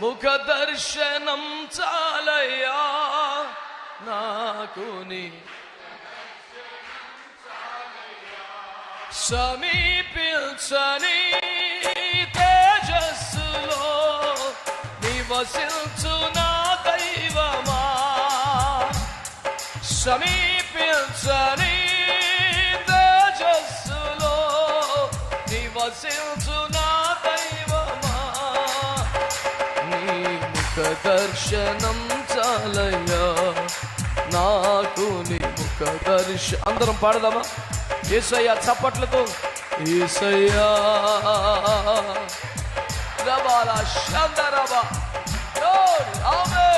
ముఖ దర్శనం చాలయ్యా నాకు సమీపించని తేజస్సులో నివసించు నా దైవమా. సమీపించని దర్శనం చాలయ్యా. నాకు నీ ముఖ దర్శ అందరం పాడదామా? ఏసయ్యా చప్పట్లతో. ఏసయ్యా. రబాల శందరబా ఆమె.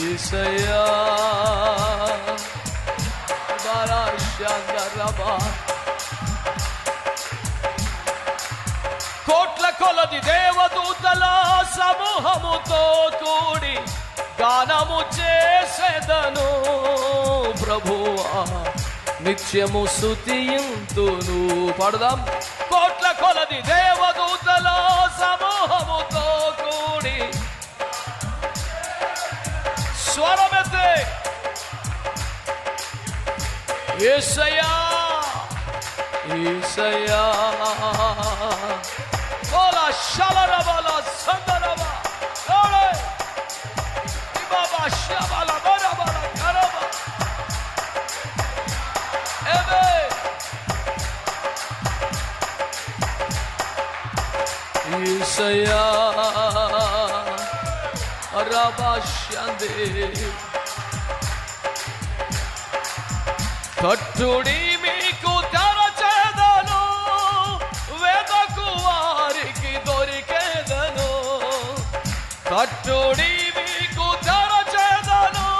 ఈసయ్యా బారా శందరబా కోట్ల కొలది దేవదూతల సమూహముతో కూడి గానము చేసేదను ప్రభువా. నిత్యము స్థుతింతును పడదాం. కోట్ల కొలది దేవదూతల సమూహముతో కూడి స్వరమెత్తే ఏసయా ఏసయా sola şalarabala sandaraba oley! Baba şabala marabala karaba evet. İsa'ya araba şandı Kattudi కట్టుడి మీకు తెరచేదను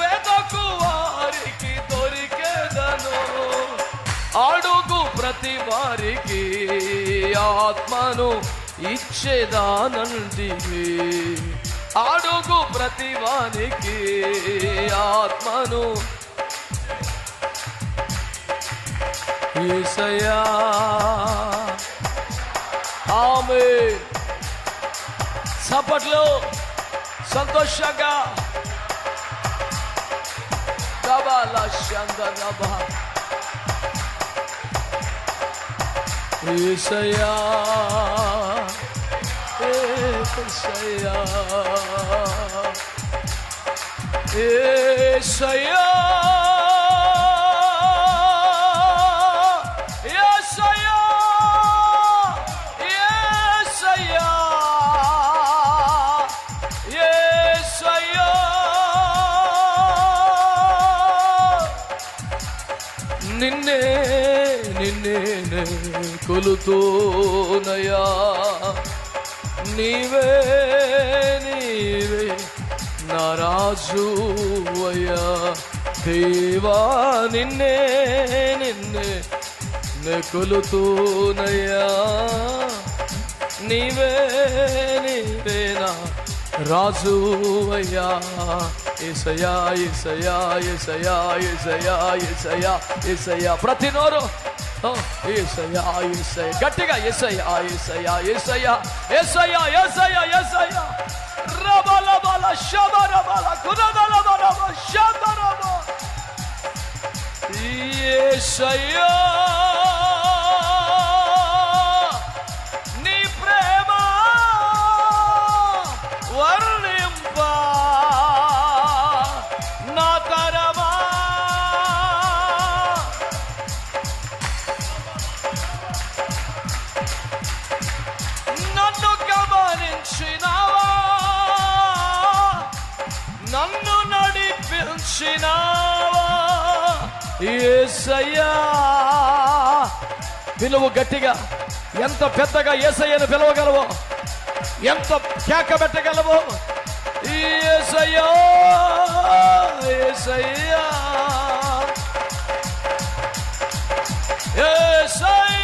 వెదకు వారికి దొరికేదను. అడుగు ప్రతి వారికి ఆత్మను ఇచ్చేదానంది. అడుగు ప్రతి వానికి ఆత్మను ఈసయా ఆమె చప్పట్లు సంతోషంగా దబాల శందరబా ఏసయ్యా ఏసయ్యా ఏసయ్యా. నిన్నే నిన్నే కొలుతోనయా. నీవే నీవే నారాజు అయ్యా. దేవా నిన్నే నిన్నే నే నీవే నీవేనా రాజు అయ్యా ఏసయా ఏసయా ఏసయా ఏసయా ఏసయా ఏసయా ప్రతి నోరు ఓ, ఏసయ్యా గట్టిగా ఏసయ్యా ఏసయ్యా ఏసయ్యా ఏసయ్యా ఏసయ్యా ఏసయ్యా. రబల బల శబర బల కుదబల బల శబరబ ఏసయ్యా. నీ ఏసయ్యా. పిలువు గట్టిగా. ఎంత పెద్దగా ఏసయ్యను పిలవగలవో ఎంత కేక పెట్టగలవు ఏసయ్యా ఏసయ్యా. ఏసయ్యా.